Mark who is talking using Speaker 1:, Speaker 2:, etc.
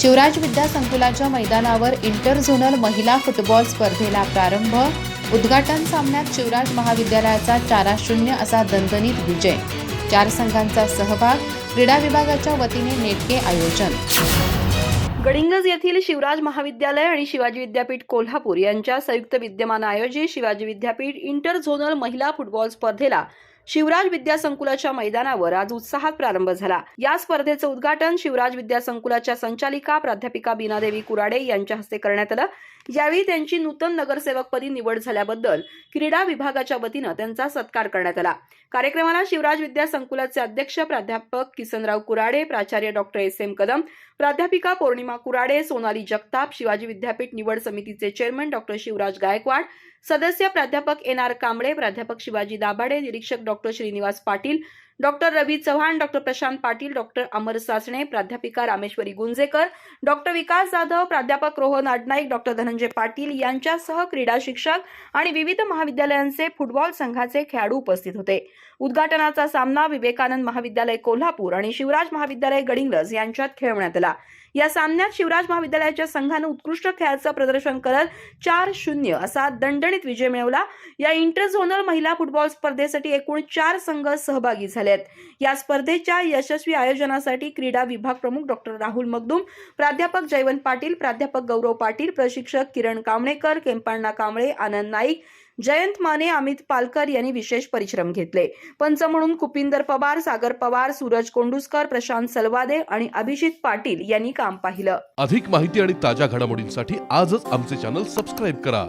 Speaker 1: शिवराज विद्या संकुलाच्या मैदानावर इंटरझोनल महिला फुटबॉल स्पर्धेला प्रारंभ. उद्घाटन सामन्यात शिवराज महाविद्यालयाचा चारा शून्य असा दणदणीत विजय. चार संघांचा सहभाग क्रीडा विभागाच्या वतीने नेटके आयोजन.
Speaker 2: गडिंगज येथील शिवराज महाविद्यालय आणि शिवाजी विद्यापीठ कोल्हापूर यांच्या संयुक्त विद्यमान आयोजित शिवाजी विद्यापीठ इंटर झोनल महिला फुटबॉल स्पर्धेला शिवराज विद्या संकुलाच्या मैदानावर आज उत्साहात प्रारंभ झाला. या स्पर्धेचं उद्घाटन शिवराज विद्या संकुलाच्या संचालिका प्राध्यापिका बीनादेवी कुराडे यांच्या हस्ते करण्यात आलं. यावेळी त्यांची नूतन नगरसेवकपदी निवड झाल्याबद्दल क्रीडा विभागाच्या वतीनं त्यांचा सत्कार करण्यात आला. कार्यक्रमाला शिवराज विद्या संकुलाचे अध्यक्ष प्राध्यापक किसनराव कुराडे प्राचार्य डॉक्टर एस. एम. कदम प्राध्यापिका पौर्णिमा कुराडे सोनाली जगताप शिवाजी विद्यापीठ निवड समितीचे चेअरमन डॉक्टर शिवराज गायकवाड सदस्य प्राध्यापक एन आर कांबळे प्राध्यापक शिवाजी दाभाडे निरीक्षक doctor Shrinivas Patil doctor Ravi Chavan doctor Prashant Patil doctor Amar Sasane प्राध्यापिका रामेश्वरी गुंजेकर डॉक्टर विकास जाधव प्राध्यापक रोहन आडनाईक डॉक्टर धनंजय पाटील यांच्यासह क्रीडा शिक्षक आणि विविध महाविद्यालयांचे फुटबॉल संघाचे खेळाडू उपस्थित होते. उद्घाटनाचा सामना विवेकानंद महाविद्यालय कोल्हापूर आणि शिवराज महाविद्यालय गडिंग्लज यांच्यात खेळवण्यात आला. या सामन्यात शिवराज महाविद्यालयाच्या संघानं उत्कृष्ट खेळाचं प्रदर्शन करत चार शून्य असा दणदणीत विजय मिळवला. या इंटर झोनल महिला फुटबॉल स्पर्धेसाठी एकूण चार संघ सहभागी झालेत. आहेत या स्पर्धेच्या यशस्वी आयोजनासाठी क्रीडा विभाग प्रमुख डॉक्टर राहुल मगदुम प्राध्यापक जयवंत पाटील प्राध्यापक गौरव पाटील प्रशिक्षक किरण कांबळेकर केंपाण्णा कांबळे आनंद नाईक जयंत माने अमित पालकर यांनी विशेष परिश्रम घेतले. पंच म्हणून कुपिंदर पवार सागर पवार सूरज कोंडुसकर प्रशांत सलवादे आणि अभिजित पाटील यांनी काम पाहिलं.
Speaker 3: अधिक माहिती आणि ताज्या घडामोडींसाठी आजच आमचे चॅनल सबस्क्राईब करा.